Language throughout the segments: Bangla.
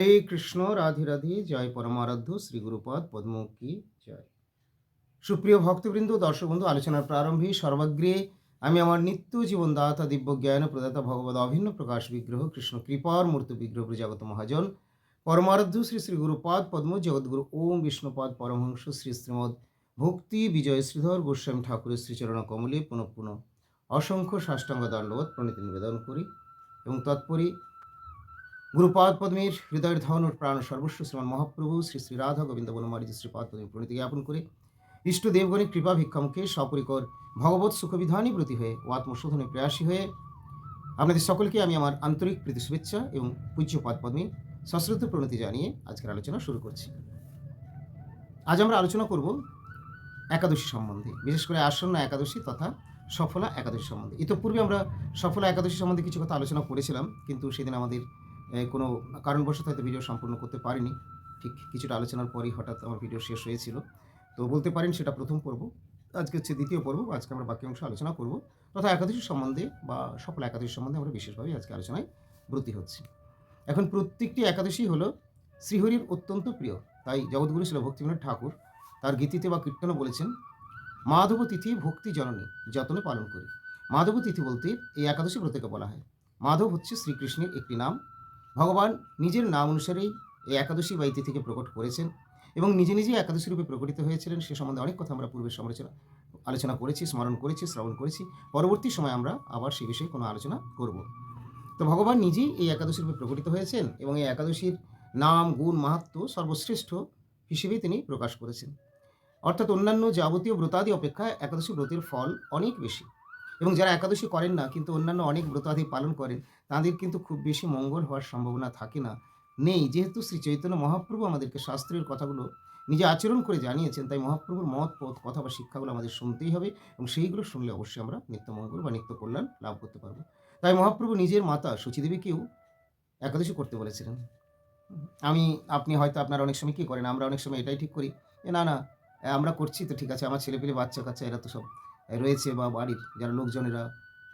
হরে কৃষ্ণ, রাধে রাধে, জয় পরমারাধ্য, শ্রী গুরুপদ পদ্ম কি জয়। সুপ্রিয় ভক্তবৃন্দ, দর্শক বন্ধু, আলোচনার প্রারম্ভে সর্বাগ্রে আমি আমার নিত্য জীবন দাতা দিব্য জ্ঞান প্রদাতা ভগবত অভিন্ন প্রকাশ বিগ্রহ, কৃষ্ণ কৃপার মূর্তি বিগ্রহ, প্রজাগত মহাজন, পরমারাধ্য, শ্রী শ্রী গুরুপাদ, পদ্ম জগৎগুরু ওম বিষ্ণুপাদ, পরমহংস, শ্রী শ্রীমদ ভক্তি বিজয় শ্রীধর গোস্বামী ঠাকুরের শ্রীচরণ কমলে পুনঃ পুনঃ অসংখ্য সাষ্টাঙ্গ দণ্ডবত প্রণীতি নিবেদন করি এবং তৎপরই গুরুপাদ পদ্মের হৃদয়ের ধন ও প্রাণ সর্বস্ব শ্রীমান মহাপ্রভু, শ্রী শ্রী রাধা গোবিন্দ বনমালী শ্রীপাদ পদ্মের প্রণীতি জ্ঞাপন করে ইষ্ট দেবগণের কৃপা ভিক্ষামুখে সপরিকর ভগবত সুখবিধানই ব্রতী হয়ে ও আত্মশোধনে প্রয়াসী হয়ে আপনাদের সকলকে আমি আমার আন্তরিক প্রীতি শুভেচ্ছা এবং পূজ্যপাদ পদ্মে সশ্রদ্ধ প্রণতি জানিয়ে আজকের আলোচনা শুরু করছি। আজ আমরা আলোচনা করব একাদশী সম্বন্ধে। বিশেষ করে আসন্ন একাদশী তথা সফলা একাদশী সম্বন্ধে। ইতোপূর্বে আমরা সফলা একাদশী সম্বন্ধে কিছু কথা আলোচনা করেছিলাম, কিন্তু সেদিন আমাদের কোনো কারণবশত হয়তো ভিডিও সম্পূর্ণ করতে পারিনি। ঠিক কিছুটা আলোচনার পরই হঠাৎ আমার ভিডিও শেষ হয়েছিল। তো বলতে পারেন সেটা প্রথম পর্ব, আজকে হচ্ছে দ্বিতীয় পর্ব আজকে আমরা বাকি অংশ আলোচনা করব। তথা একাদশী সম্বন্ধে বা সফল একাদশী সম্বন্ধে আমরা বিশেষভাবে আজকে আলোচনায় ব্রতী হচ্ছি। এখন প্রত্যেকটি একাদশী হলো শ্রীহরির অত্যন্ত প্রিয়। তাই জগৎগুরু ছিল ভক্তিবিনোদ ঠাকুর তার গীতিতে বা কীর্তনে বলেছেন, মাধব তিথি ভক্তি জননী, যতনে পালন করি। মাধব তিথি বলতে এই একাদশী ব্রতকে বলা হয়। মাধব হচ্ছে শ্রীকৃষ্ণের একটি নাম। ভগবান নিজের নাম অনুসারেই এই একাদশী বা তিথিকে প্রকট করেছেন এবং নিজে নিজে একাদশী রূপে প্রকটিত হয়েছিলেন। সে সম্বন্ধে অনেক কথা আমরা পূর্বে সমালোচনা, আলোচনা করেছি, স্মরণ করেছি, শ্রবণ করেছি। পরবর্তী সময় আমরা আবার সে বিষয়ে কোনো আলোচনা করব। তো ভগবান নিজেই এই একাদশী রূপে প্রকটিত হয়েছেন এবং এই একাদশীর নাম, গুণ, মাহাত্ম সর্বশ্রেষ্ঠ হিসেবে তিনি প্রকাশ করেছেন। অর্থাৎ অন্যান্য যাবতীয় ব্রতাদি অপেক্ষা একাদশী ব্রতের ফল অনেক বেশি। এবং যারা একাদশী করেন না, কিন্তু অন্যান্য অনেক ব্রতাদি পালন করেন, তাদের কিন্তু খুব বেশি মঙ্গল হওয়ার সম্ভাবনা থাকে না। নেই, যেহেতু শ্রী চৈতন্য মহাপ্রভু আমাদেরকে শাস্ত্রের কথাগুলো নিজে আচরণ করে জানিয়েছেন, তাই মহাপ্রভুর মত পথ, কথা বা শিক্ষাগুলো আমাদের শুনতেই হবে এবং সেইগুলো শুনলে অবশ্যই আমরা নিত্য মঙ্গল বা নিত্য কল্যাণ লাভ করতে পারব। তাই মহাপ্রভু নিজের মাতা সুচিদেবীকেও একাদশী করতে বলেছিলেন। আমি, আপনি হয়তো আপনারা অনেক সময় কী করেন? আমরা অনেক সময় এটাই ঠিক করি যে, না না, আমরা করছি তো ঠিক আছে, আমার ছেলেপিলে বাচ্চা কাচ্চা এরা তো সব রয়েছে বা বাড়ির যারা লোকজনেরা,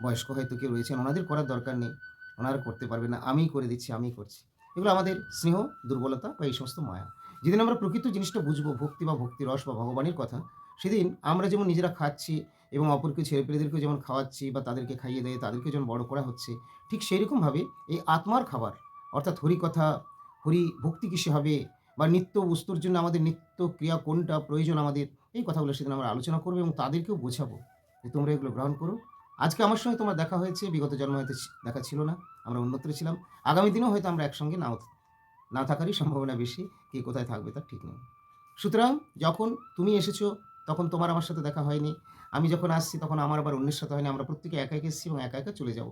বয়স্ক হয়তো কেউ রয়েছেন, ওনাদের করার দরকার নেই। ওনারা করতে পারবে না, আমিই করে দিচ্ছি, আমিই করছি। এগুলো আমাদের স্নেহ, দুর্বলতা বা এই সমস্ত মায়া। যেদিন আমরা প্রকৃত জিনিসটা বুঝব, ভক্তি বা ভক্তি রস বা ভগবানের কথা, সেদিন আমরা যেমন নিজেরা খাচ্ছি এবং অপরকে ছেলেপেলেদেরকেও যেমন খাওয়াচ্ছি বা তাদেরকে খাইয়ে দেয় তাদেরকে যেমন বড় করা হচ্ছে, ঠিক সেই রকমভাবে এই আত্মার খাবার, অর্থাৎ হরি কথা, হরি ভক্তি কিসে হবে বা নিত্য বস্তুর জন্য আমাদের নিত্য ক্রিয়া কোনটা প্রয়োজন আমাদের এই কথাগুলো সেদিন আমরা আলোচনা করব এবং তাদেরকেও বোঝাবো যে তোমরা এগুলো গ্রহণ করো। আজকে আমার সঙ্গে তোমার দেখা হয়েছে, বিগত জন্ম হয়তো দেখা ছিল না, আমরা উন্নতরে ছিলাম। আগামী দিনেও হয়তো আমরা একসঙ্গে নাও না থাকারই সম্ভাবনা বেশি, কে কোথায় থাকবে তার ঠিক নেই। সুতরাং যখন তুমি এসেছ, তখন তোমার আমার সাথে দেখা হয়নি। আমি যখন আসছি, তখন আমার আবার অন্যের সাথে হয়নি। আমরা প্রত্যেকে একা একা এসেছি এবং একা একা চলে যাব।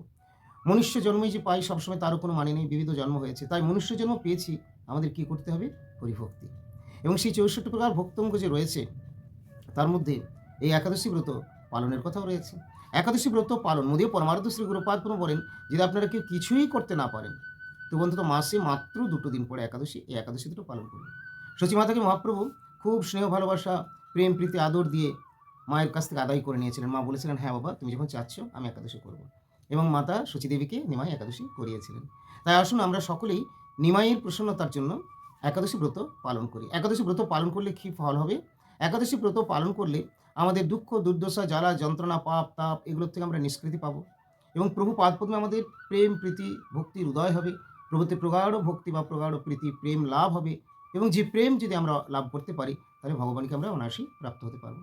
মনুষ্য জন্মই যে পাই সবসময় তারও কোনো মানে নেই, বিবিধ জন্ম হয়েছে। তাই মনুষ্য জন্ম পেয়েছি, আমাদের কি করতে হবে? হরিভক্তি এবং সেই চৌষট্টি প্রকার ভক্তঙ্গ যে রয়েছে তার মধ্যে এই একাদশী ব্রত পালনের কথাও রয়েছে। একাদশী ব্রত পালন মোদীয় পরমার্থ শ্রী গুরুপাদ বলেন, যদি আপনারা কেউ কিছুই করতে না পারেন, তো অন্তত মাসে মাত্র দুটো দিন পরে একাদশী, এই একাদশী দুটো পালন করুন। সচিমাতাকে মহাপ্রভু খুব স্নেহ, ভালোবাসা, প্রেম, প্রীতি, আদর দিয়ে মায়ের কাছ থেকে আদায় করে নিয়েছিলেন। মা বলেছিলেন হ্যাঁ বাবা, তুমি যখন চাচ্ছ, আমি একাদশী করব। এবং মাতা সচিদেবীকে নিমাই একাদশী করিয়েছিলেন। তাই আসুন আমরা সকলেই নিমাইয়ের প্রসন্নতার জন্য একাদশী ব্রত পালন করি। একাদশী ব্রত পালন করলে কী ফল হবে? একাদশী ব্রত পালন করলে আমাদের দুঃখ, দুর্দশা, জ্বালা, যন্ত্রণা, পাপ, তাপ এগুলোর থেকে আমরা নিষ্কৃতি পাবো। এবং প্রভু পাদপদ্মে আমাদের প্রেম, প্রীতি, ভক্তির উদয় হবে। প্রভুতে প্রগাঢ় ভক্তি বা প্রগাঢ় প্রীতি, প্রেম লাভ হবে। এবং যে প্রেম যদি আমরা লাভ করতে পারি, তাহলে ভগবানকে আমরা অনায়াসই প্রাপ্ত হতে পারব।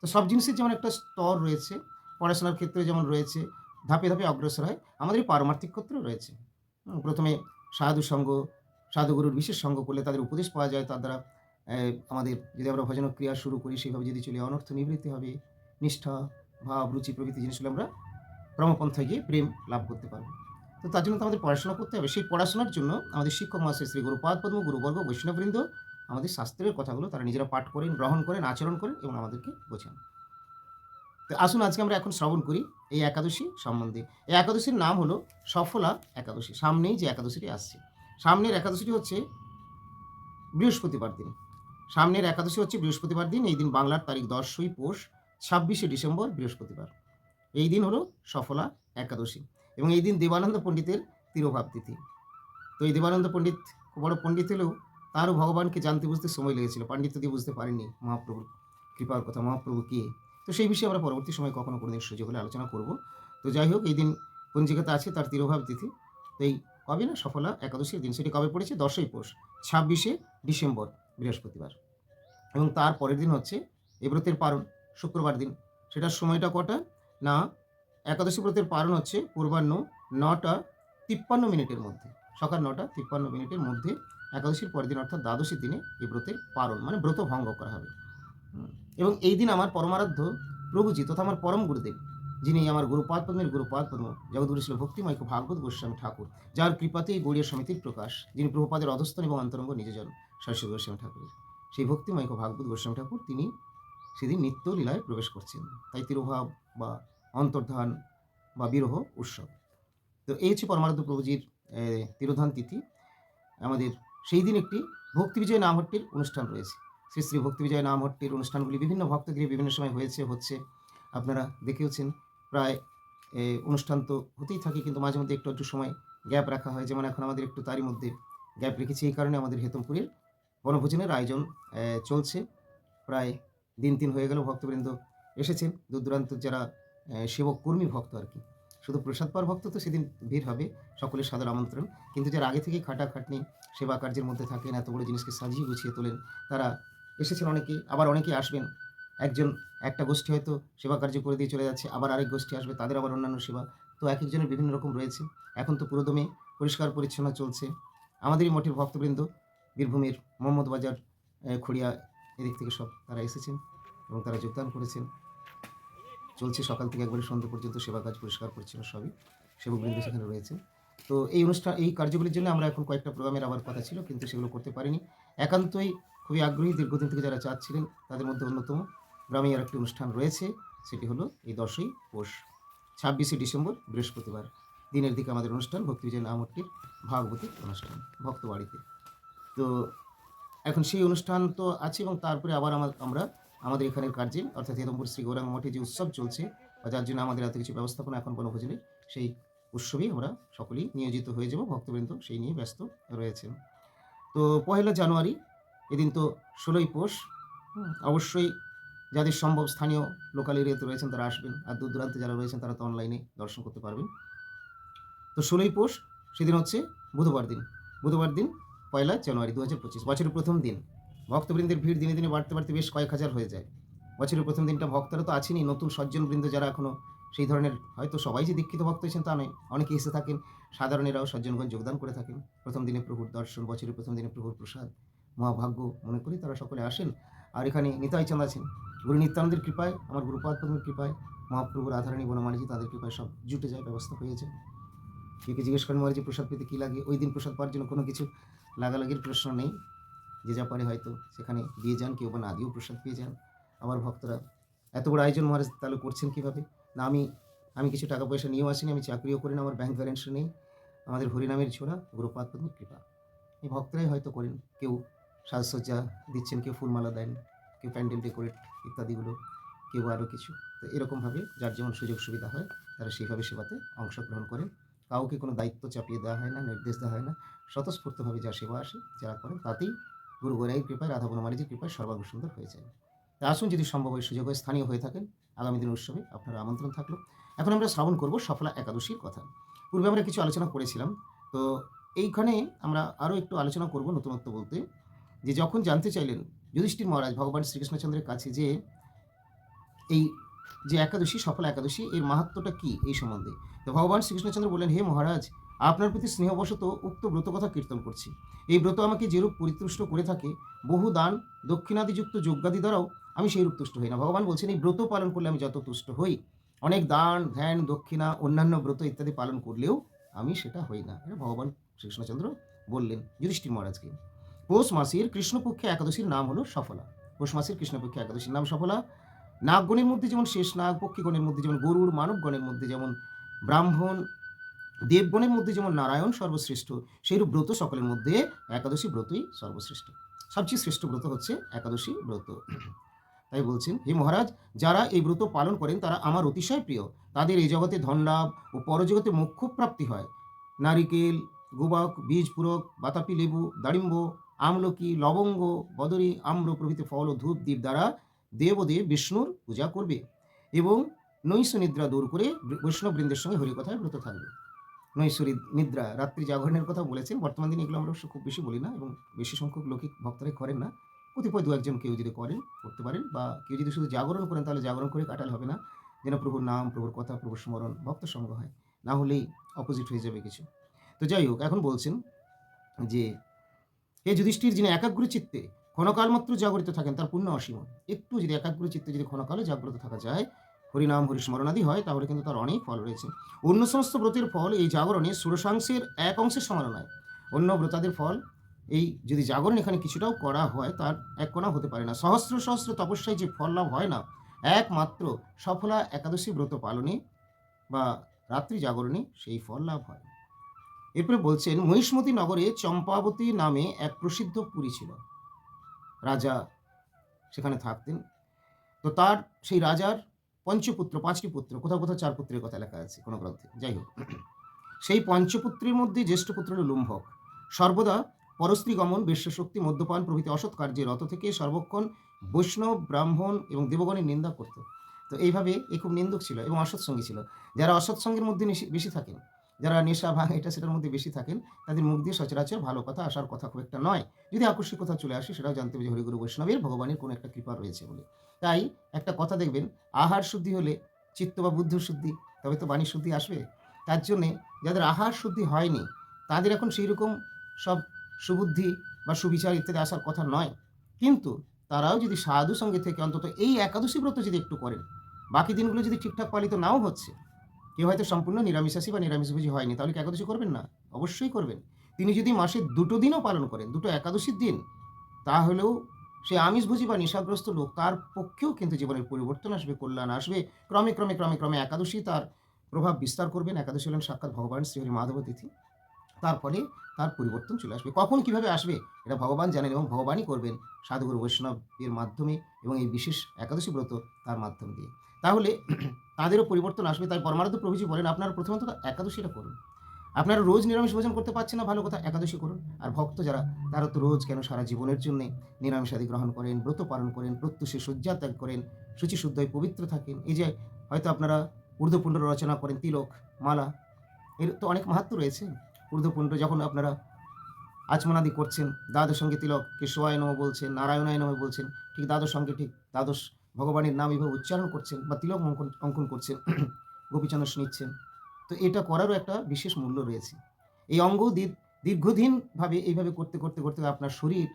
তো সব জিনিসের যেমন একটা স্তর রয়েছে, পড়াশোনার ক্ষেত্রে যেমন রয়েছে, ধাপে ধাপে অগ্রসর হয়, আমাদের এই পারমার্থিক ক্ষেত্রেও রয়েছে। প্রথমে সাধু সঙ্গ সাধুগুরুর বিশেষ সঙ্গ করলে তাদের উপদেশ পাওয়া যায়, তার দ্বারা আমাদের যদি আমরা ভজন ক্রিয়া শুরু করি, সেইভাবে যদি চলি, অনর্থ নিবৃত্তি হবে, নিষ্ঠা, ভাব, রুচি প্রভৃতি জিনিসগুলো আমরা ক্রমপন্থায় গিয়ে প্রেম লাভ করতে পারব। তো তার জন্য তো আমাদের পড়াশোনা করতে হবে। সেই পড়াশোনার জন্য আমাদের শিক্ষক মহাশয় শ্রী গুরুপাদ পদ্ম, গুরুবর্গ, বৈষ্ণববৃন্দ আমাদের শাস্ত্রের কথাগুলো তারা নিজেরা পাঠ করেন, গ্রহণ করেন, আচরণ করেন এবং আমাদেরকে বোঝান। তো আসুন, আজকে আমরা এখন শ্রবণ করি এই একাদশী সম্বন্ধে। এই একাদশীর নাম হলো সফলা একাদশী। সামনেই যে একাদশীটি আসছে। সামনের একাদশীটি হচ্ছে বৃহস্পতিবার দিন। সামনের একাদশী হচ্ছে বৃহস্পতিবার দিন, এই দিন বাংলার তারিখ দশই পৌষ, ছাব্বিশে ডিসেম্বর, বৃহস্পতিবার। এই দিন হলো সফলা একাদশী এবং এই দিন দেবানন্দ পণ্ডিতের তিরোভাব তিথি। তো এই দেবানন্দ পণ্ডিত, বড় পণ্ডিত হলেও তারও ভগবানকে জানতে বুঝতে সময় লেগেছিল। পাণ্ডিত্য দিয়ে বুঝতে পারেননি মহাপ্রভুর কৃপার কথা মহাপ্রভু কে? তো সেই বিষয়ে আমরা পরবর্তী সময় কখনো কোনো দিন সুযোগ হলে আলোচনা করব। তো যাই হোক, এই দিন পঞ্জিকাতে আছে তার তিরোভাব তিথি। তো এই কবে না সফলা একাদশীর দিন, সেটি কবে পড়েছে? দশই পৌষ, ছাব্বিশে ডিসেম্বর, বৃহস্পতিবার। এবং তার পরের দিন হচ্ছে এই ব্রতের পারণ, শুক্রবার দিন। সেটার সময়টা কটা? না, একাদশী ব্রতের পারণ হচ্ছে পূর্বাহ্ন নটা তিপ্পান্ন মিনিটের মধ্যে। সকাল নটা তিপ্পান্ন মিনিটের মধ্যে একাদশীর পরের দিন, অর্থাৎ দ্বাদশীর দিনে এই ব্রতের পারণ মানে ব্রত ভঙ্গ করা হবে। এবং এই দিন আমার পরমারাধ্য প্রভুজি তথা আমার পরম গুরুদেব, যিনি আমার গুরুপাদ পদ্মের গুরুপাদ পদ্ম জগৎগুরু ছিল ভক্তিময় ভাগবত গোস্বামী ঠাকুর, যার কৃপাতেই গৌড়িয়া সমিতির প্রকাশ, যিনি প্রভুপাদের অধস্থন এবং অন্তরঙ্গ নিজজন সরস্বতী গোস্বামী ঠাকুরের। সেই ভক্তিময় ভাগবত গোস্বামী ঠাকুর তিনি সেদিন নিত্য লীলায় প্রবেশ করছেন। তাই তিরোভাব বা অন্তর্ধান বা বিরহ উৎসব। তো এই হচ্ছে পরমারাধ্য প্রভুজির তিরোধান তিথি। আমাদের সেই দিন একটি ভক্তি বিজয় নামহট্টির অনুষ্ঠান রয়েছে। শ্রী শ্রী ভক্তি বিজয় নামহট্টির অনুষ্ঠানগুলি বিভিন্ন ভক্তগৃহে বিভিন্ন সময় হয়েছে, হচ্ছে। আপনারা দেখেওছেন, প্রায় অনুষ্ঠান তো হতেই থাকে, কিন্তু মাঝে মধ্যে একটু একটু সময় গ্যাপ রাখা হয়। যেমন এখন আমাদের একটু তারই মধ্যে গ্যাপ রেখেছি, এই কারণে আমাদের হেতমপুরের বনভোজনের আয়োজন চলছে। প্রায় দিন তিন হয়ে গেল, ভক্তবৃন্দ এসেছেন। দূর দূরান্ত যারা সেবক কর্মী ভক্ত আর কি। শুধু প্রসাদ পাওয়ার ভক্ত তো সেদিন ভিড় হবে সকলের সাদর আমন্ত্রণ। কিন্তু যারা আগে থেকে খাটাখাটনি, সেবা কার্যের মধ্যে থাকেন, এত বড় জিনিসকে সাজিয়ে গুছিয়ে তোলেন, তারা এসেছেন অনেকে আবার অনেকে আসবেন। একজন, একটা গোষ্ঠী হয়তো সেবা কার্য করে দিয়ে চলে যাচ্ছে, আবার আরেক গোষ্ঠী আসবে, তাদের আবার অন্যান্য সেবা। তো এক একজনের বিভিন্ন রকম রয়েছে। এখন তো পুরোদমে পরিষ্কার পরিচ্ছন্ন চলছে। আমাদেরই মঠের ভক্তবৃন্দ, বীরভূমের মোহাম্মদ বাজার খড়িয়া এদিক থেকে সব তারা এসেছেন এবং তারা যোগদান করেছেন। চলছে সকাল থেকে একবারে সন্ধ্যা পর্যন্ত সেবা কাজ পরিষ্কার পরিচ্ছন্ন সবই। সেবকবৃন্দ সেখানে রয়েছে তো এই অনুষ্ঠান, এই কার্যগুলির জন্য আমরা এখন কয়েকটা প্রোগ্রামের আবার কথা ছিল, কিন্তু সেগুলো করতে পারিনি। একান্তই খুবই আগ্রহী দীর্ঘদিন থেকে যারা চাচ্ছিলেন, তাদের মধ্যে অন্যতম গ্রামে আর একটি অনুষ্ঠান রয়েছে, সেটি হলো এই দশই পৌষ, ছাব্বিশে ডিসেম্বর, বৃহস্পতিবার। দিনের দিকে আমাদের অনুষ্ঠান ভক্তি বিজয় নামটির ভাগবতী অনুষ্ঠান, ভক্তবাড়িতে। তো এখন সেই অনুষ্ঠান তো আছে এবং তারপরে আবার আমা- আমরা আমাদের এখানের কার্যে অর্থাৎ হেদমপুর শ্রী গৌরাঙ্গ মঠে যে উৎসব চলছে বা যার জন্য আমাদের এত কিছু ব্যবস্থাপনা এখন কোনো ভোজনে সেই উৎসবেই আমরা সকলেই নিয়োজিত হয়ে যাব ভক্তবৃন্দ সেই নিয়ে ব্যস্ত রয়েছেন। তো পয়লা জানুয়ারি এদিন তো ষোলোই পৌষ অবশ্যই যাদের সম্ভব স্থানীয় লোকাল এরিয়াতে রয়েছেন তারা আসবেন আর দূর দূরান্তে যারা রয়েছেন তারা তো অনলাইনে দর্শন করতে পারবেন। তো ষোলোই পৌষ সেদিন হচ্ছে বুধবার দিন। বুধবার দিন পয়লা জানুয়ারি দু হাজার পঁচিশ, বছরের প্রথম দিন। ভক্তবৃন্দের ভিড় দিনে দিনে বাড়তে বাড়তে বেশ কয়েক হাজার হয়ে যায়। বছরের প্রথম দিনটা ভক্তরা তো আছেনই, নতুন সজ্জনবৃন্দ যারা এখনও সেই ধরনের, হয়তো সবাই যে দীক্ষিত ভক্ত হয়েছেন তা নয়, অনেকে এসে থাকেন, সাধারণেরাও সজ্জনগণ যোগদান করে থাকেন। প্রথম দিনে প্রভুর দর্শন, বছরের প্রথম দিনে প্রভুর প্রসাদ, মহাভাগ্য মনে করি তারা সকলে আসেন। আর এখানে নিতাই চাঁদ আছেন। গুরু নিত্যানন্দের কৃপায়, আমার গুরুপাদ কৃপায়, মহাপ্রভুর আধারণী বনমালীজি তাদের কৃপায় সব জুটে যায়, ব্যবস্থা হয়েছে কেউ জিজ্ঞেস করেন মহারাজ, প্রসাদ পেতে কী লাগে? ওই দিন প্রসাদ পাওয়ার জন্য কোনো কিছু লাগালাগির প্রশ্ন নেই। যে যা পারে হয়তো সেখানে দিয়ে যান, কেউ বা না দিয়েও প্রসাদ পেয়ে যান। আমার ভক্তরা এত বড় আয়োজন মহারাজ তাহলে করছেন কীভাবে? না, আমি আমি কিছু টাকা পয়সা নিয়েও আসিনি, আমি চাকরিও করি না আমার ব্যাংক ব্যালেন্স নেই। আমাদের হরিনামের ছোড়া গুরুপাদ পদ্মের কৃপা। এই ভক্তরাই হয়তো করেন। কেউ সাজসজ্জা দিচ্ছেন, কেউ ফুলমালা দেন, কেউ প্যান্ডেল ডেকোরেট ইত্যাদিগুলো, কেউ আরও কিছু। তো এরকমভাবে যার যেমন সুযোগ সুবিধা হয়, তারা সেইভাবে সেবাতে অংশগ্রহণ করেন। কাউকে কোনো দায়িত্ব চাপিয়ে দেওয়া হয় না, নির্দেশ দেওয়া হয় না। স্বতঃস্ফূর্তভাবে যা সেবা আসে যারা করেন তাতেই গুরু গোরাইয়ের কৃপায়, রাধা বনমালীজির কৃপায় সর্বাঙ্গ সুন্দর হয়ে যায়। তা আসুন যদি সম্ভব হয় সুযোগ হয়, স্থানীয় হয়ে থাকেন। আগামী দিন উৎসবে আপনারা আমন্ত্রণ থাকল। এখন আমরা শ্রাবণ করব সফলা একাদশীর কথা। পূর্বে আমরা কিছু আলোচনা করেছিলাম। তো এইখানে আমরা আরও একটু আলোচনা করব নতুনত্ব বলতে। যে যখন জানতে চাইলেন, যুধিষ্ঠির মহারাজ ভগবান শ্রীকৃষ্ণচন্দ্রের কাছে যে এই যে একাদশী, সফলা একাদশী, এর মাহাত্ম্যটা কি এই সম্বন্ধে? তো ভগবান শ্রীকৃষ্ণচন্দ্র বললেন, হে মহারাজ, আপনার প্রতি স্নেহবশত উক্ত ব্রত কথা কীর্তন করছি। এই ব্রত আমাকে যেরূপ পরিতুষ্ট করে থাকে, বহু দান, দক্ষিণাদিযুক্ত যজ্ঞাদি দ্বারাও আমি সেই রূপ তুষ্ট হই না। ভগবান বলছেন, এই ব্রত পালন করলে আমি যত তুষ্ট হই, অনেক দান, ধ্যান, দক্ষিণা, অন্যান্য ব্রত ইত্যাদি পালন করলেও আমি সেটা হই না। ভগবান শ্রীকৃষ্ণচন্দ্র বললেন যুধিষ্ঠির মহারাজকে। পৌষ মাসের কৃষ্ণপক্ষে একাদশীর নাম হলো সফলা। পৌষ মাসের কৃষ্ণপক্ষে একাদশীর নাম সফলা। নাগগণের মধ্যে যেমন শেষ নাগ, পক্ষীগণের মধ্যে যেমন গরুর মানবগণের মধ্যে যেমন ব্রাহ্মণ, দেবগণের মধ্যে যেমন নারায়ণ সর্বশ্রেষ্ঠ, সেইরূপ ব্রত সকলের মধ্যে একাদশী ব্রতই সর্বশ্রেষ্ঠ। সবচেয়ে শ্রেষ্ঠ ব্রত হচ্ছে একাদশী ব্রত। তাই বলছেন, হে মহারাজ, যারা এই ব্রত পালন করেন তারা আমার অতিশয় প্রিয়। তাদের এই জগতে ধনলাভ ও পরজগতে মোক্ষ প্রাপ্তি হয়। নারিকেল, গোবাক, বীজ পুরক, বাতাপি লেবু দাড়িম্ব আমলকি, লবঙ্গ, বদরি, আম্র প্রভৃতি ফল ও ধূপ, দ্বীপ দ্বারা দেবদেব বিষ্ণুর পূজা করবে এবং নৈশ নিদ্রা দূর করে বৈষ্ণববৃন্দের সঙ্গে হরিকথায় ব্রত থাকবে। নৈশ্বরী নিদ্রা, রাত্রি জাগরণের কথা বলেছেন। বর্তমান দিনে এগুলো আমরা খুব বেশি বলি না এবং বেশি সংখ্যক লোকই ভক্তরাই করেন না। কতিপয় দু একজন কেউ যদি করেন, করতে পারেন বা কেউ যদি শুধু জাগরণ করেন তাহলে জাগরণ করে কাটালে হবে না। যেন প্রভুর নাম, প্রভুর কথা, প্রভুর স্মরণ ভক্ত সঙ্গ হয়। না হলেই অপোজিট হয়ে যাবে কিছু। তো যাই হোক, এখন বলছেন যে, হে যুধিষ্ঠির যিনি একাগ্র চিত্তে ক্ষণকাল মাত্র জাগরিত থাকেন তার পুণ্য অসীম। একটু যদি একাগ্র চিত্তে যদি ক্ষণকালে জাগ্রত থাকা যায়, হরিনাম, হরিস্মরণাদি হয়, তাহলে কিন্তু তার অনেক ফল রয়েছে। অন্য সমস্ত ব্রতের ফল এই জাগরণে ষোড়শাংশের এক অংশের সমান নয়। অন্য ব্রতাদের ফল এই যদি জাগরণ এখানে কিছুটাও করা হয়, তার এক কোনা হতে পারে না। সহস্র সহস্র তপস্যায় যে ফল লাভ হয় না, একমাত্র সফলা একাদশী ব্রত পালনে বা রাত্রি জাগরণে সেই ফল লাভ হয়। এরপরে বলছেন, মহিষ্মতি নগরে চম্পাবতী নামে এক প্রসিদ্ধ পুরী ছিল। রাজা সেখানে থাকতেন। তো তার সেই রাজার পঞ্চপুত্র, পাঁচটি পুত্র, কোথাও কোথাও চার পুত্রের কথা লেখা আছে কোনো গ্রন্থে। যাই হোক, সেই পঞ্চপুত্রের মধ্যে জ্যেষ্ঠ পুত্র হল লুম্ভক। সর্বদা পরস্ত্রী গমন বিশ্বশক্তি মদ্যপান প্রভৃতি অসৎ কার্যে রত থেকে সর্বক্ষণ বৈষ্ণব, ব্রাহ্মণ এবং দেবগণের নিন্দা করত। তো এইভাবে এ খুব নিন্দুক ছিল এবং অসৎসঙ্গী ছিল। যারা অসৎসঙ্গের মধ্যে বেশি থাকেন যারা নেশা ভাঙ এটা সেটার মধ্যে বেশি থাকেন, তাদের মুখ দিয়ে সচরাচর ভালো কথা আসার কথা খুব একটা নয়। যদি আকস্মিক কথা চলে আসে, সেটাও জানতে হবে যে হরিগুরু বৈষ্ণবের ভগবানের কোনো একটা কৃপা রয়েছে বলে। তাই একটা কথা দেখবেন, আহার শুদ্ধি হলে চিত্ত বা বুদ্ধ শুদ্ধি, তবে তো বাণী শুদ্ধি আসবে। তার জন্যে যাদের আহার শুদ্ধি হয়নি, তাদের এখন সেই রকম সব সুবুদ্ধি বা সুবিচার ইত্যাদি আসার কথা নয়। কিন্তু তারাও যদি সাধু সঙ্গে থেকে অন্তত এই একাদশী ব্রত যদি একটু করেন, বাকি দিনগুলো যদি ঠিকঠাক পালিত নাও হচ্ছে কেউ হয়তো সম্পূর্ণ নিরামিষাসী বা নিরামিষভোজী হয়নি, তাহলে কি একাদশী করবেন না? অবশ্যই করবেন। তিনি যদি মাসে দুটো দিনও পালন করেন, দুটো একাদশীর দিন, তাহলেও সে আমিষভোজী বা নেশাগ্রস্ত লোক, তার পক্ষেও কিন্তু জীবনের পরিবর্তন আসবে, কল্যাণ আসবে। ক্রমে ক্রমে ক্রমে ক্রমে একাদশী তার প্রভাব বিস্তার করবেন একাদশী হলেন সাক্ষাৎ ভগবান শ্রীহরি মাধব তিথি। তার ফলে তার পরিবর্তন চলে আসবে। কখন কীভাবে আসবে, এটা ভগবান জানেন এবং ভগবানই করবেন। সাধুগুরু বৈষ্ণবের মাধ্যমে এবং এই বিশেষ একাদশী ব্রত তার মাধ্যম দিয়ে। তাহলে তাদেরও পরিবর্তন আসবে। তাই পরমারাধ্য প্রভুজি বলেন, আপনারা প্রথমত একাদশীটা করুন। আপনারা রোজ নিরামিষ ভোজন করতে পারছেন না, ভালো কথা, একাদশী করুন। আর ভক্ত যারা, তারা তো রোজ কেন সারা জীবনের জন্য নিরামিষাদি গ্রহণ করেন, ব্রত পালন করেন, প্রত্যুষে শয্যা ত্যাগ করেন শুচি শুদ্ধ পবিত্র থাকেন। এই যে হয়তো আপনারা ঊর্ধ্বপুণ্ড রচনা করেন, তিলক, মালা, এর তো অনেক মাহাত্ম রয়েছে। ঊর্ধ্বপুণ্ড যখন আপনারা আচমনাদি করছেন, দ্বাদশ সঙ্গে তিলক কেশবায় নম বলছেন নারায়ণায় নম বলছেন, ঠিক দ্বাদশ সঙ্গে ঠিক দ্বাদশ ভগবানের নাম এইভাবে উচ্চারণ করছেন বা তিলক অঙ্কন অঙ্কন করছেন গোপীচন্দ্র নিচ্ছেন তো এটা করারও একটা বিশেষ মূল্য রয়েছে। এই অঙ্গ দীর- দীর্ঘদিনভাবে এইভাবে করতে করতে করতে আপনার শরীর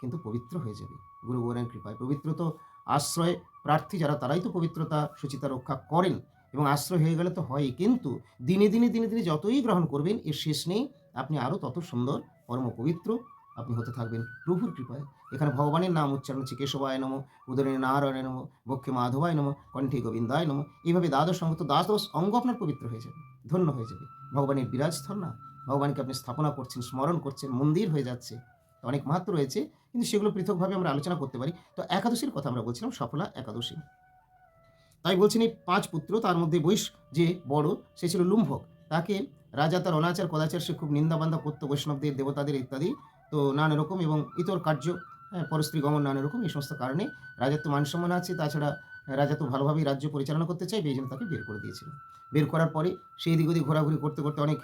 কিন্তু পবিত্র হয়ে যাবে। গুরু গৌরের কৃপায় পবিত্র তো আশ্রয়, প্রার্থী যারা, তারাই তো পবিত্রতা সুচিতা রক্ষা করেন এবং আশ্রয় হয়ে গেলে তো হয়ই। কিন্তু দিনে দিনে দিনে দিনে যতই গ্রহণ করবেন, এর শেষ নেই। আপনি আরও তত সুন্দর, পরম পবিত্র আপনি হতে থাকবেন। প্রভুর কৃপায়। এখানে ভগবানের নাম উচ্চারণ হচ্ছে কেশবায় নম উদরে নারায়ণে নম, বক্ষে মাধবায় নম, কণ্ঠে গোবিন্দায় নম। এইভাবে দ্বাদশ অঙ্গ তো দ্বাদশ অঙ্গ আপনার পবিত্র হয়ে যাবে, ধন্য হয়ে যাবে। ভগবানের বিরাজস্থল না। ভগবানকে আপনি স্থাপনা করছেন, স্মরণ করছেন, মন্দির হয়ে যাচ্ছে। অনেক মাহাত্ম রয়েছে, কিন্তু সেগুলো পৃথকভাবে আমরা আলোচনা করতে পারি। তো একাদশীর কথা আমরা বলছিলাম, সফলা একাদশী। তাই বলছেন এই পাঁচ পুত্র, তার মধ্যে বৈশ যে বড়, সে ছিল লুম্ভক। তাকে রাজা, তার অনাচার, কদাচার, সে খুব নিন্দাবান্ধা করতো বৈষ্ণবদের দেবতাদের ইত্যাদি তো নানা রকম এবং ইতর কার্য হ্যাঁ, পরস্ত্রী গমন নানা রকম এই সমস্ত কারণে রাজার তো মান সম্মান আছে। তাছাড়া রাজা তো ভালোভাবেই রাজ্য পরিচালনা করতে চাইবে এই জন্য তাকে বের করে দিয়েছিল। বের করার পরে সেই দিক ওদিক ঘোরাঘুরি করতে করতে অনেক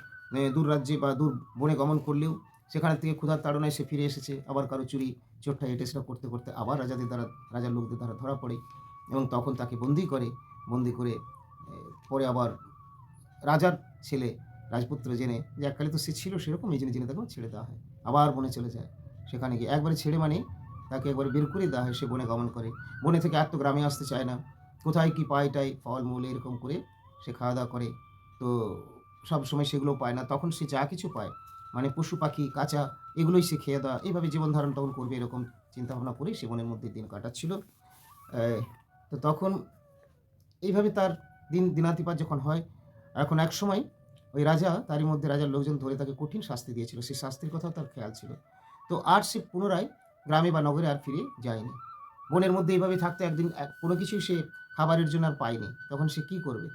দূর রাজ্যে বা দূর বনে গমন করলেও সেখান থেকে ক্ষুধার তাড়নায় সে ফিরে এসেছে। আবার কারও চুরি চোরটা এটা সেটা করতে করতে আবার রাজাদের দ্বারা রাজার লোকদের দ্বারা ধরা পড়ে এবং তখন তাকে বন্দি করে বন্দি করে পরে আবার রাজার ছেলে রাজপুত্র জেনে যে এককালে তো সে ছিল সেরকম এই জেনে জেনে তাকেও ছেড়ে দেওয়া হয়। আবার বনে চলে যায়। সেখানে গিয়ে একবারে ছেড়ে মানে তাকে একবারে বের করে দেওয়া হয় সে বনে গমন করে। বনে থেকে আর তো গ্রামে আসতে চায় না। কোথায় কি পায় টাই ফল মূল এরকম করে সে খাওয়া দাওয়া করে। তো সব সময় সেগুলো পায় না। তখন সে যা কিছু পায় মানে পশু, পাখি, কাঁচা এগুলোই সে খেয়ে দেওয়া, এইভাবে জীবন ধারণ তখন করবে এরকম চিন্তাভাবনা করে সে বনের মধ্যে দিন কাটাচ্ছিল। তো তখন এইভাবে তার দিন দিনাতিপাত যখন হয়, এখন এক সময় ওই রাজা, তারই মধ্যে রাজার লোকজন ধরে তাকে কঠিন শাস্তি দিয়েছিল। সেই শাস্তির কথাও তার খেয়াল ছিল। তো আর সে পুনরায় গ্রামে বা নগরে আর ফিরে যায়নি। বনের মধ্যে এইভাবে থাকতে একদিন এক- কোনো কিছুই সে খাবারের জন্য আর পায়নি। তখন সে কি করবে?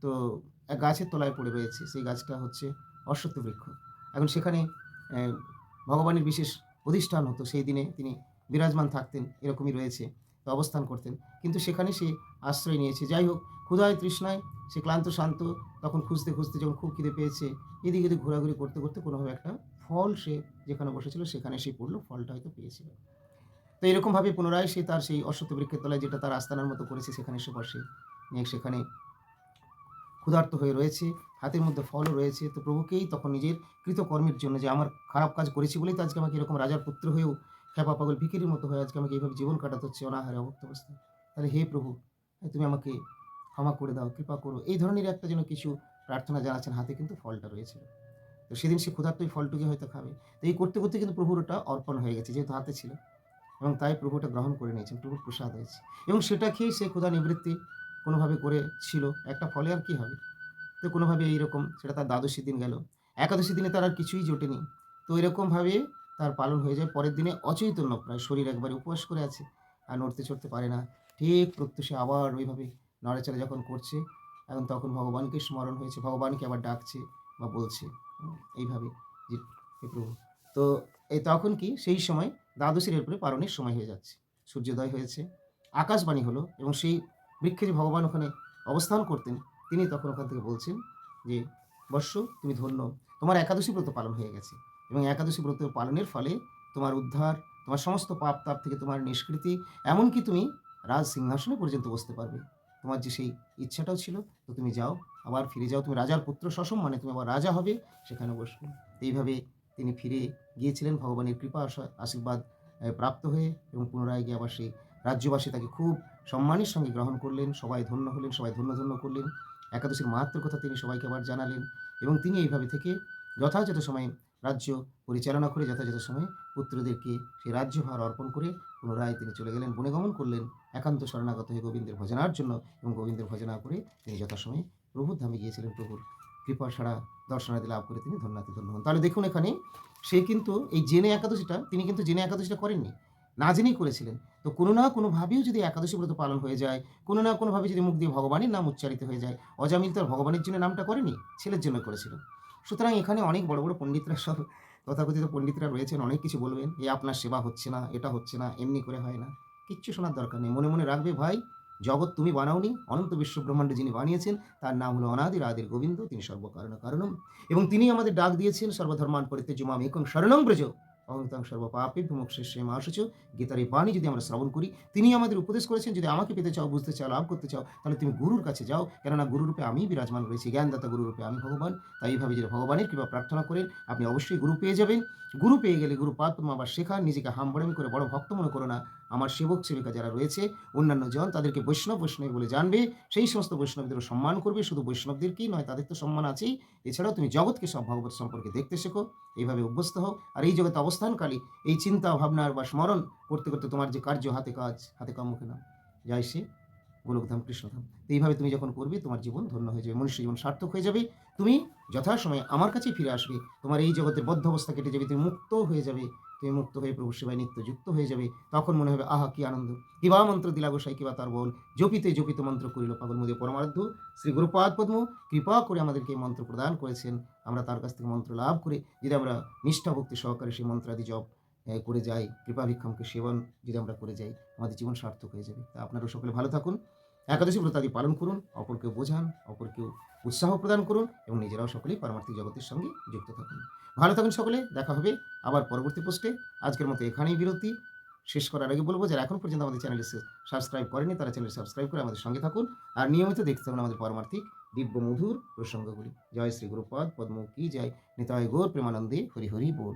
তো এক গাছের তলায় পড়ে রয়েছে। সেই গাছটা হচ্ছে অশ্বত্থ বৃক্ষ। এখন সেখানে ভগবানের বিশেষ অধিষ্ঠান হতো। সেই দিনে তিনি বিরাজমান থাকতেন। এরকমই রয়েছে। অবস্থান করতেন। কিন্তু সেখানে সে আশ্রয় নিয়েছে। যাই হোক, ক্ষুধায় তৃষ্ণায় সে ক্লান্ত, শান্ত, তখন খুঁজতে খুঁজতে যখন খুব খিদে পেয়েছে, এদিকে এদিকে ঘোরাঘুরি করতে করতে কোনোভাবে একটা ফল সে যেখানে বসেছিল, সেখানে সে পড়ল, ফলটা হয়তো পেয়েছিল। তো এরকমভাবে পুনরায় সে তার সেই অশ্বত্থ বৃক্ষের তলায় যেটা তার আস্তানার মতো করেছে, সেখানে সে বসে। নিয়ে সেখানে ক্ষুধার্ত হয়ে রয়েছে, হাতের মধ্যে ফলও রয়েছে। তো প্রভুকেই তখন নিজের কৃতকর্মের জন্য যে, আমার খারাপ কাজ করেছি বলেই তো আজকে আমাকে এরকম রাজার পুত্র হয়েও খেপা পাগল ভিকিরির মতো হয়ে আজকে আমাকে এইভাবে জীবন কাটাতে হচ্ছে, অনাহারে অভুক্ত অবস্থায় তাহলে হে প্রভু তুমি আমাকে ক্ষমা করে দাও, কৃপা করো। এই ধরনের একটা যেন কিছু প্রার্থনা জানাচ্ছেন, হাতে কিন্তু ফলটা রয়েছিল। তো সেদিন সে ক্ষুধার্ত ওই ফলটুকে হয়তো খাবে। তো এই করতে করতে কিন্তু প্রভুর ওটা অর্পণ হয়ে গেছে, যেহেতু হাতে ছিল। এবং তাই প্রভু ওটা গ্রহণ করে নিয়েছেন, প্রভুর প্রসাদ হয়েছে। এবং সেটা খেয়েই সে ক্ষুধা নিবৃত্তি কোনোভাবে করে ছিল। একটা ফলে আর কী হবে? তো কোনোভাবে এইরকম, সেটা তার দ্বাদশী দিন গেল। একাদশী দিনে তার আর কিছুই জোটেনি। তো এরকমভাবে তার পালন হয়ে যায়। পরের দিনে অচৈতন্য প্রায় শরীর একবারে উপবাস করে আছে আর নড়তে চড়তে পারে না। ঠিক প্রত্যুষে আবার ওইভাবে নড়াচড়া যখন করছে, এখন তখন ভগবানকে স্মরণ হয়েছে, ভগবানকে আবার ডাকছে বা বলছে। এইভাবে যে প্রভু। তো এই তখন কি সেই সময় দ্বাদশীর এরপরে পালনের সময় হয়ে যাচ্ছে। সূর্যোদয় হয়েছে, আকাশবাণী হলো এবং সেই বৃক্ষে যে ভগবান ওখানে অবস্থান করতেন, তিনি তখন ওখান থেকে বলছেন যে বর্ষ তুমি ধন্য। তোমার একাদশী ব্রত পালন হয়ে গেছে। এবং একাদশী ব্রত পালনের ফলে তোমার উদ্ধার, তোমার সমস্ত পাপ তাপ থেকে তোমার নিষ্কৃতি, এমনকি তুমি রাজ সিংহাসনে পর্যন্ত বসতে পারবে। তোমার যে সেই ইচ্ছাটাও ছিল, তো তুমি যাও, আবার ফিরে যাও। তুমি রাজার পুত্র সসম মানে তুমি আবার রাজা হবে, সেখানে বসবে। এইভাবে তিনি ফিরে গিয়েছিলেন ভগবানের কৃপা আশীর্বাদ প্রাপ্ত হয়ে এবং পুনরায় গিয়ে আবার সেই রাজ্যবাসী তাকে খুব সম্মানের সঙ্গে গ্রহণ করলেন। সবাই ধন্য হলেন, সবাই ধন্য ধন্য করলেন। একাদশীর মাহাত্মের কথা তিনি সবাইকে আবার জানালেন এবং তিনি এইভাবে থেকে যথাযথ সময়ে রাজ্য পরিচালনা করে যথাযথ সময়ে পুত্রদেরকে সেই রাজ্যভার অর্পণ করে পুনরায় তিনি চলে গেলেন বনে গমন করলেন, একান্ত শরণাগত হয়ে গোবিন্দের ভজনার জন্য এবং গোবিন্দের ভজনা করে তিনি যথাসময়ে প্রভুর ধামে গিয়েছিলেন। প্রভুর কৃপা ছাড়া দর্শনাদি লাভ করে তিনি ধন্যাতে ধন্য হন। তাহলে দেখুন এখানে, সে কিন্তু এই জেনে একাদশীটা, তিনি কিন্তু জেনে একাদশীটা করেননি, না জেনেই করেছিলেন। তো কোনো না কোনোভাবেও যদি একাদশী ব্রত পালন হয়ে যায়, কোনো না কোনোভাবে যদি মুখ দিয়ে ভগবানের নাম উচ্চারিত হয়ে যায়, অজামিল তার ভগবানের জন্য নামটা করেনি, ছেলের জন্য করেছিল। সুতরাং এখানে অনেক বড় বড় পণ্ডিতরা সব তথাকথিত পণ্ডিতরা রয়েছেন, অনেক কিছু বলবেন, এ আপনার সেবা হচ্ছে না, এটা হচ্ছে না, এমনি করে হয় না। কিচ্ছু শোনার দরকার নেই। মনে মনে রাখবে, ভাই, জগৎ তুমি বানাওনি, অনন্ত বিশ্ব ব্রহ্মাণ্ড যিনি বানিয়েছেন, তার নাম হলো অনাদি আদির গোবিন্দ, তিনি সর্বকারণ কারণম। এবং তিনি আমাদের ডাক দিয়েছেন সর্বধর্মান পরিত্যাজ্য মাম একং শরণম ব্রজ। অহংতাং সর্বপাপে বিমুক্ষে মাসুচ। গীতার এই বাণী যদি আমরা শ্রবণ করি তিনি আমাদের উপদেশ করেছেন, যদি আমাকে পেতে চাও, বুঝতে চাও, লাভ করতে চাও, তাহলে তুমি গুরুর কাছে যাও। কেননা গুরুরূপে আমি বিরাজমান রয়েছি, জ্ঞানদাতা গুরুরূপে আমি ভগবান। তাই এইভাবে যদি ভগবানের কৃপা প্রার্থনা করেন, আপনি অবশ্যই গুরু পেয়ে যাবেন। গুরু পেয়ে গেলে গুরু পাত্মা আবার শেখান নিজেকে হামবড়ামি করে বড় ভক্ত মনে করো না। আমার সেবক সেবিকা যারা রয়েছে, অন্যান্য জন তাদেরকে বৈষ্ণব বৈষ্ণব বলে জানবে, সেই সমস্ত বৈষ্ণবদের সম্মান করবে, শুধু বৈষ্ণবদেরকেই নয়, তাদের তো সম্মান আছেই। এছাড়াও তুমি জগৎকে সব ভগবত সম্পর্কে দেখতে শেখো, এইভাবে অভ্যস্ত হও। আর এই জগতে অবস্থানকালী এই চিন্তা ভাবনার বা স্মরণ করতে করতে তোমার যে কার্য, হাতে কাজ, হাতে কাম, মুখে নাম যাই সে গোলকধাম কৃষ্ণধাম। তো এইভাবে তুমি যখন করবে, তোমার জীবন ধন্য হয়ে যাবে, মনুষ্য জীবন সার্থক হয়ে যাবে। তুমি যথাসময়ে আমার কাছেই ফিরে আসবে, তোমার এই জগতের বদ্ধ অবস্থা কেটে যাবে, তুমি মুক্ত হয়ে যাবে। তুমি মুক্ত হয়ে প্রভু সেবায় নিত্য যুক্ত হয়ে যাবে। তখন মনে হবে, আহা, কি আনন্দ। কিবা মন্ত্র দিলা গোসাই কিবা তার বল। জপিতে জপিত মন্ত্র করিল পাগল মোদী পরমারাধ্য শ্রী গুরুপাদ পদ্ম কৃপা করে আমাদেরকে মন্ত্র প্রদান করেছেন। আমরা তার কাছ থেকে মন্ত্র লাভ করে যদি আমরা নিষ্ঠা ভক্তি সহকারে সেই মন্ত্রাদি জপ করে যাই, কৃপা ভিক্ষমকে সেবন যদি আমরা করে যাই, আমাদের জীবন সার্থক হয়ে যাবে। তা আপনারা সকলে ভালো থাকুন। একাদশী ব্রতাদি পালন করুন, অপরকে বোঝান অপরকেও উৎসাহ প্রদান করুন এবং নিজেরাও সকলেই পারমার্থিক জগতের সঙ্গে যুক্ত থাকুন। ভালো থাকুন সকলে, দেখা হবে আবার পরবর্তী পোস্টে আজকের মতো এখানেই বিরতি। শেষ করার আগে বলব যারা এখন পর্যন্ত আমাদের চ্যানেলে সাবস্ক্রাইব করেনি, তারা চ্যানেল সাবস্ক্রাইব করে আমাদের সঙ্গে থাকুন। আর নিয়মিত দেখতে থাকুন আমাদের পারমার্থিক দিব্য মধুর প্রসঙ্গগুলি। জয় শ্রী গুরুপদ পদ্ম কি জয় নিতায় গৌর, প্রেমানন্দে হরি হরি বল।